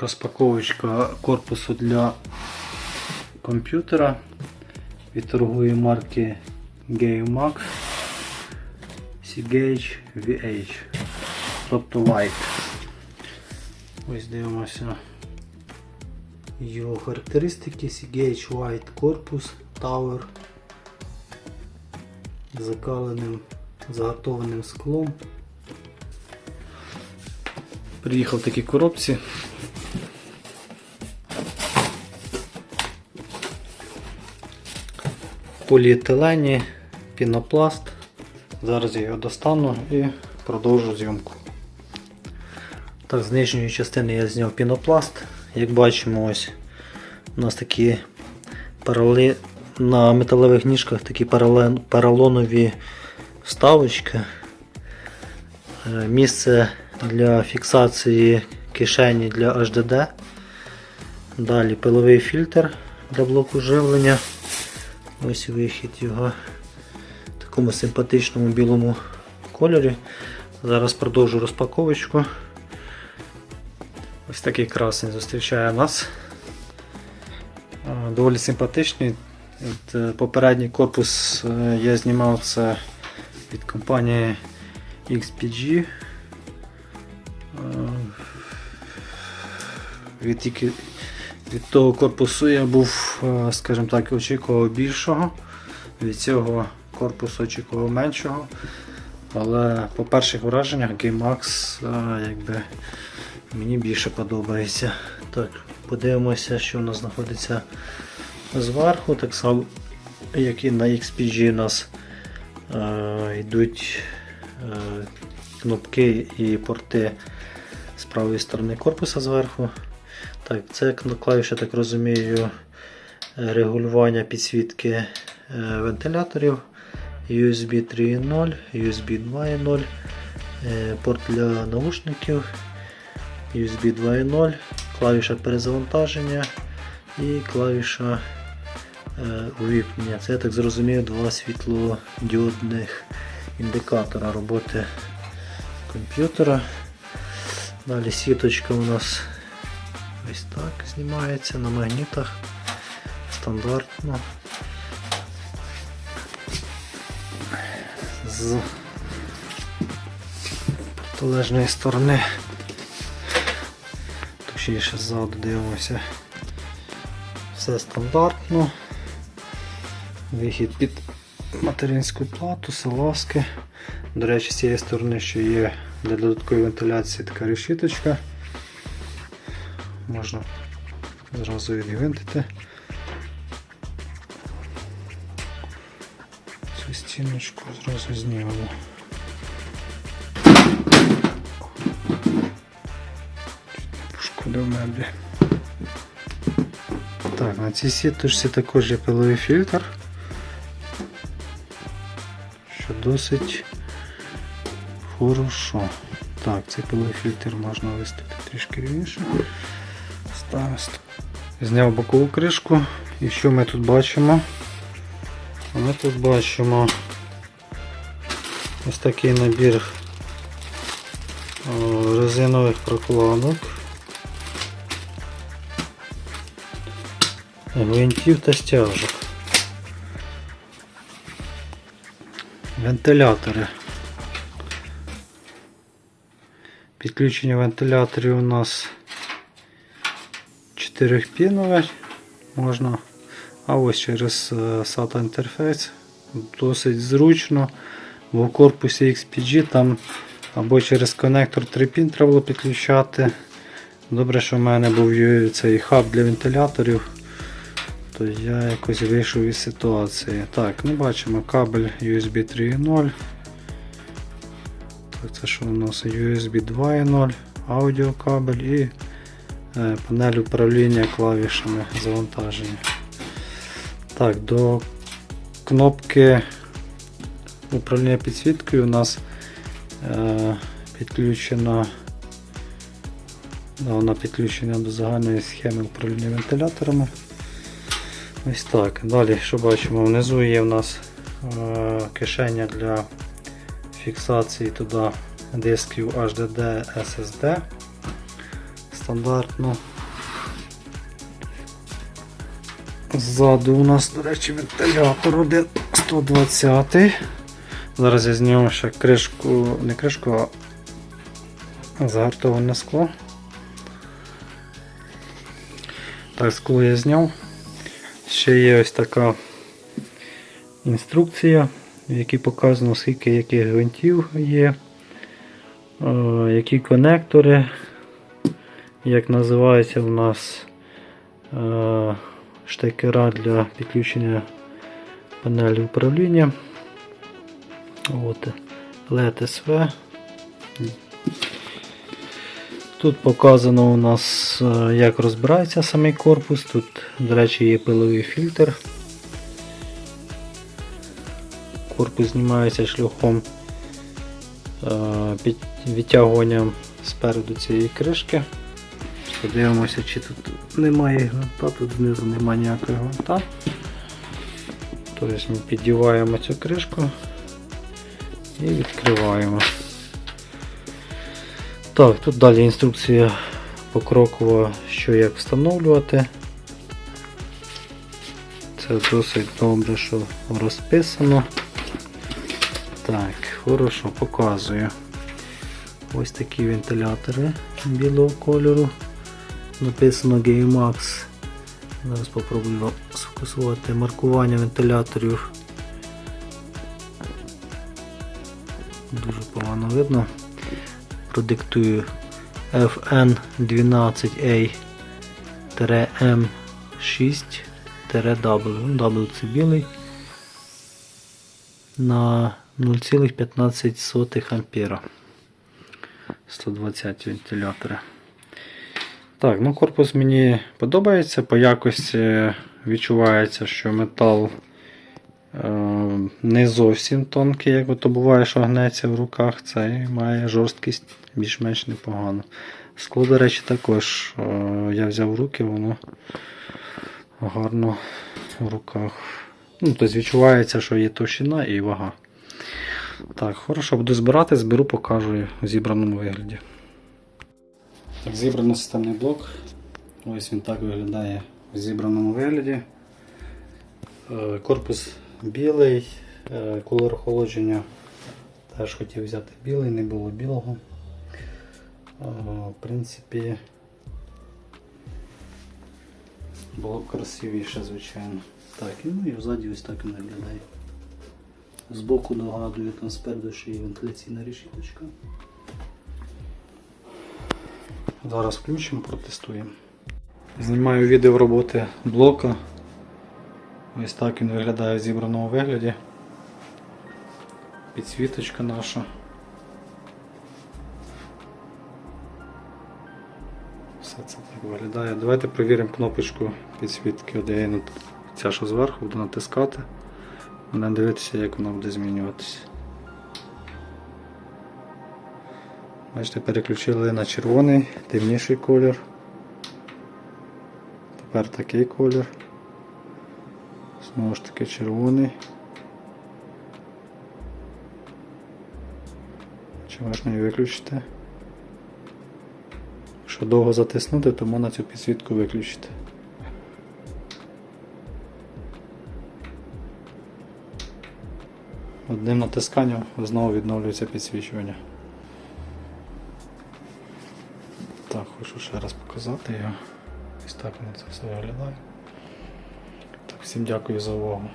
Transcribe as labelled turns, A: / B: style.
A: Розпаковочка корпусу для комп'ютера від торгової марки GameMax Seagate VH. Тобто White. Ось дивимося його характеристики. Seagate White корпус Tower з закаленим загартованим склом. Приїхав в такій коробці. Поліетилені, пінопласт. Зараз я його достану і продовжу зйомку. Так, з нижньої частини я зняв пінопласт. Як бачимо, ось у нас такі парале... на металевих ніжках такі парале... поролонові вставочки. Е, Місце для фіксації кишені для HDD. Далі пиловий фільтр для блоку живлення. Ось вихід його в такому симпатичному білому кольорі. Зараз продовжу розпаковочку. Ось такий красень зустрічає нас. Доволі симпатичний. Е, Попередній корпус е, я знімав це від компанії XPG. Е, Від, від того корпусу я був, е, скажімо так, очікував більшого. Від цього корпусу очікував меншого. Але по перших враженнях GameMax е, якби, мені більше подобається. Так, подивимося, що у нас знаходиться зверху. Так само, як і на XPG у нас е, йдуть е, кнопки і порти з правої сторони корпуса зверху. Так, це клавіша, так розумію, регулювання підсвітки е, вентиляторів, USB 3.0, USB 2.0, е, порт для наушників, USB 2.0, клавіша перезавантаження і клавіша е, увімкнення. Це я так зрозумів два світлодіодних індикатора роботи комп'ютера. Далі сіточка у нас ось так знімається на магнітах. Стандартно. З протилежної сторони. Точніше ззаду дивимося. Все стандартно. Вихід під материнську плату, салазки. До речі, з цієї сторони ще є для додаткової вентиляції така решіточка. Можна зразу відгвинтити. Цю стіночку зразу знімемо. Пошкодив меблі. Так, на цій сіточці також є пиловий фільтр, що досить хорошо. Так, цей пиловий фільтр можна виставити трішки рівніше. Ставимо. Зняв бокову кришку. І що ми тут бачимо? Ми тут бачимо ось такий набір резинових прокладок, гвинтів та стяжок. Вентилятори. Підключення вентиляторів у нас 4-пінове можна. А ось через е, SATA інтерфейс досить зручно. В корпусі XPG там або через коннектор 3 пін треба було підключати. Добре, що в мене був цей хаб для вентиляторів, то я якось вийшов із ситуації. Так, ну бачимо кабель USB 3.0. Так, це що у нас USB 2.0, аудіокабель і панель управління клавішами завантаження. Так, до кнопки управління підсвіткою у нас е, підключена вона підключена до загальної схеми управління вентиляторами. Ось так. Далі, що бачимо, внизу є у нас е, кишеня для фіксації туди дисків HDD SSD. Стандартно. Ззаду у нас, до речі, вентилятор один 120. Зараз я зніму ще кришку, не кришку, а загартоване скло. Так, скло я зняв. Ще є ось така інструкція, в якій показано скільки яких гвинтів є, е, які конектори, як називається у нас е, штекера для підключення панелі управління. От, LED SV. Тут показано у нас, е, як розбирається самий корпус. Тут, до речі, є пиловий фільтр. Корпус знімається шляхом е, відтягуванням спереду цієї кришки. Подивимося, чи тут немає гвинта, тут знизу немає ніякого гвинта. Тобто ми піддіваємо цю кришку і відкриваємо. Так, тут далі інструкція покрокова, що як встановлювати. Це досить добре, що розписано. Так, хорошо, показую. Ось такі вентилятори білого кольору. Написано GameMax. Зараз спробую сфокусувати маркування вентиляторів. Дуже погано видно. Продиктую FN12A-M6-W. W це білий на 0,15 ампера. 120 вентилятори. Так, ну корпус мені подобається. По якості відчувається, що метал е, не зовсім тонкий, як ото буває, що гнеться в руках. Цей має жорсткість більш-менш непогано. Скло, до речі, також е, я взяв в руки, воно гарно в руках. Ну, тобто відчувається, що є товщина і вага. Так, хорошо, буду збирати, зберу, покажу в зібраному вигляді. Так, зібраний системний блок. Ось він так виглядає в зібраному вигляді. Е, Корпус білий, е, колор охолодження теж хотів взяти білий, не було білого. Е, В принципі, було б красивіше, звичайно. Так, ну і взаді ось так він виглядає. Збоку нагадую, там спереду ще є вентиляційна решіточка. Зараз включимо, протестуємо. Знімаю відео роботи блока. Ось так він виглядає в зібраному вигляді. Підсвіточка наша. Все це так виглядає. Давайте перевіримо кнопочку підсвітки. От я ця що зверху буду натискати. Будемо дивитися, як вона буде змінюватися. Бачите, переключили на червоний, темніший колір. Тепер такий колір. Знову ж таки червоний. Чи можна її виключити? Якщо довго затиснути, то можна цю підсвітку виключити. Одним натисканням знову відновлюється підсвічування. Так, хочу ще раз показати його. Ось так воно це все виглядає. Так, всім дякую за увагу.